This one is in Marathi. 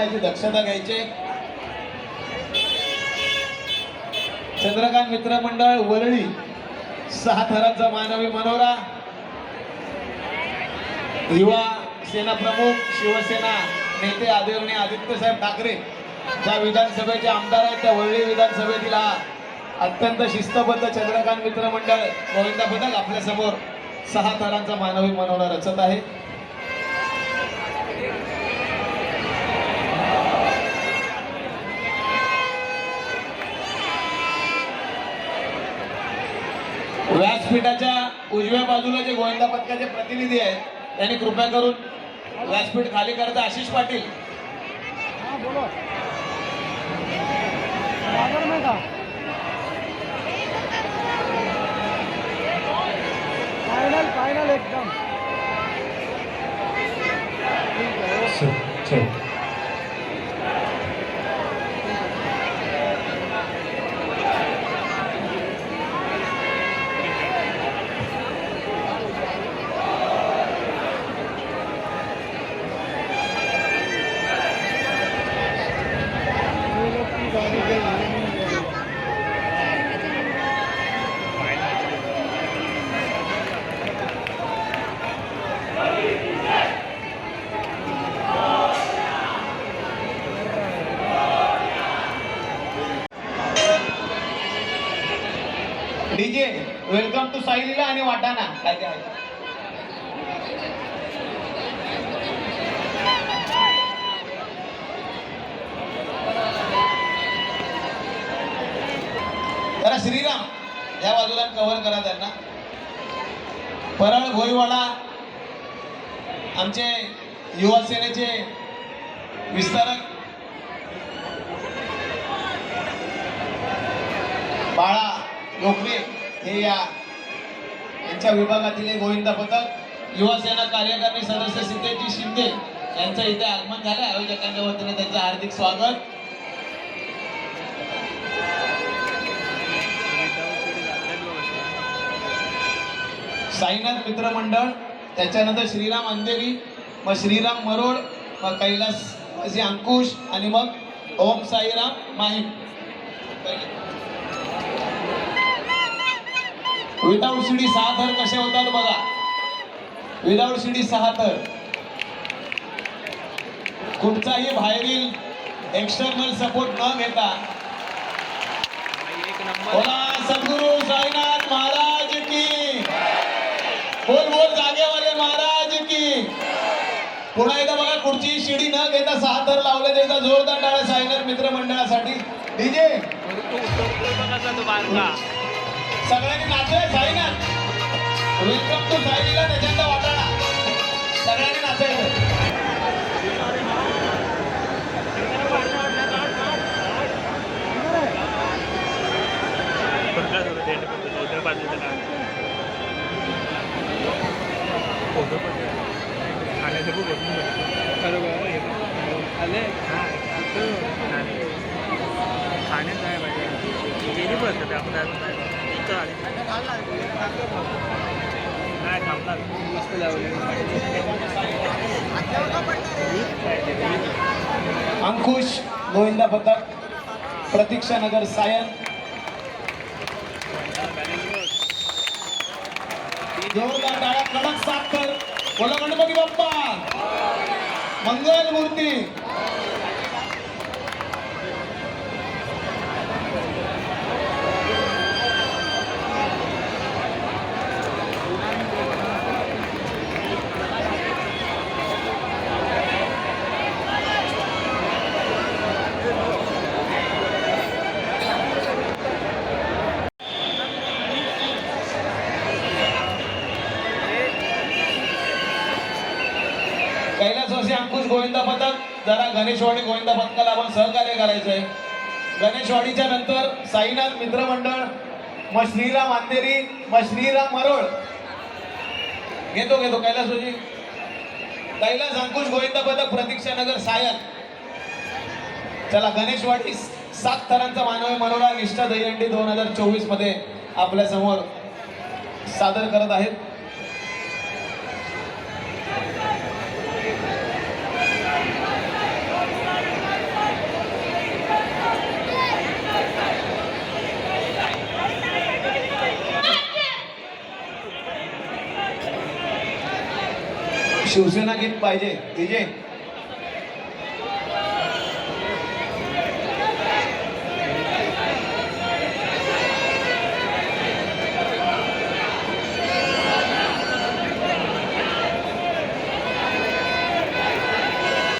याची दक्षता घ्यायची. चंद्रकांत मित्रमंडळ वरळी सहा थरांचा मानवी मनोरा. युवा सेना प्रमुख शिवसेना नेते आदरणीय आदित्य साहेब ठाकरे ज्या विधानसभेचे आमदार आहेत त्या वरळी विधानसभेतील हा अत्यंत शिस्तबद्ध चंद्रकांत मित्र मंडळ गोविंदा पथक आपल्यासमोर सहा थरांचा मानवी मनोरा रचत आहे. व्यासपीठाच्या उजव्या बाजूला जे गोविंदा पथकाचे प्रतिनिधी आहेत त्यांनी कृपया करून व्यासपीठ खाली करता. आशिष पाटील. हा बोलो बाजार में का फाइनल फाइनल एकदम डीजे वेलकम टू साईलीला आणि वाटाणा. काय ते जरा श्रीराम या बाजूला कव्हर करा त्यांना. परळ भोईवाडा आमचे युवा सेनेचे विस्तारक. बाळा गोखले हे या यांच्या विभागातील एक गोविंदा पथक युवासेना कार्यकारिणी सदस्य सीतेजी शिंदे यांचं इथे आगमन झालं. आयोजकांच्या वतीने त्यांचं हार्दिक स्वागत. साईनाथ मित्रमंडळ त्याच्यानंतर श्रीराम अंधेरी मग श्रीराम मरोड मग कैलास अंकुश आणि मग ओम साईराम माहीम. विदाऊट शिडी सहा थर कसे होतात बघा. विदाऊट शिडी सहा थर. कुठचाही बाहेरील एक्सटर्नल सपोर्ट न घेता. बोला सद्गुरु साईनाथ महाराज की. बोल बोल जागेवाले महाराज की. पुन्हा एकदा बघा कुठची शिडी न घेता सहा थर लावले त्याचा जोरदार टाळा साईनाथ मित्र मंडळासाठी डीजे सगळ्यांनी नाचलंय साईनाथ वेलकम टू साईलीला त्याच्यात वाटाणा सगळ्यांनी नाचायचं ठाण्यात आहे पाहिजे गेली पण असते आपण अंकुश गोविंदा पथक प्रतीक्षा नगर सायन. जोरदार टाळ्या कडक साखर बोला गणपती बाप्पा. मंगल मूर्ती. कैलासवासी अंकुश गोविंदा पथक जरा गणेशवाडी गोविंदा पथकाला आपण सहकार्य करायचंय. गणेशवाडीच्या नंतर साईनाथ मित्रमंडळ मग श्रीराम अंधेरी मग श्रीराम मरोळ. घेतो घेतो कैलासवासी कैलास अंकुश गोविंदा पथक प्रतीक्षा नगर सायन. चला गणेशवाडी सात थरांचा मानवी मनोरा निष्ठा दहीहंडी दोन हजार चोवीसमध्ये आपल्यासमोर सादर करत आहेत. शिवसेना गीत पाहिजे. तिजे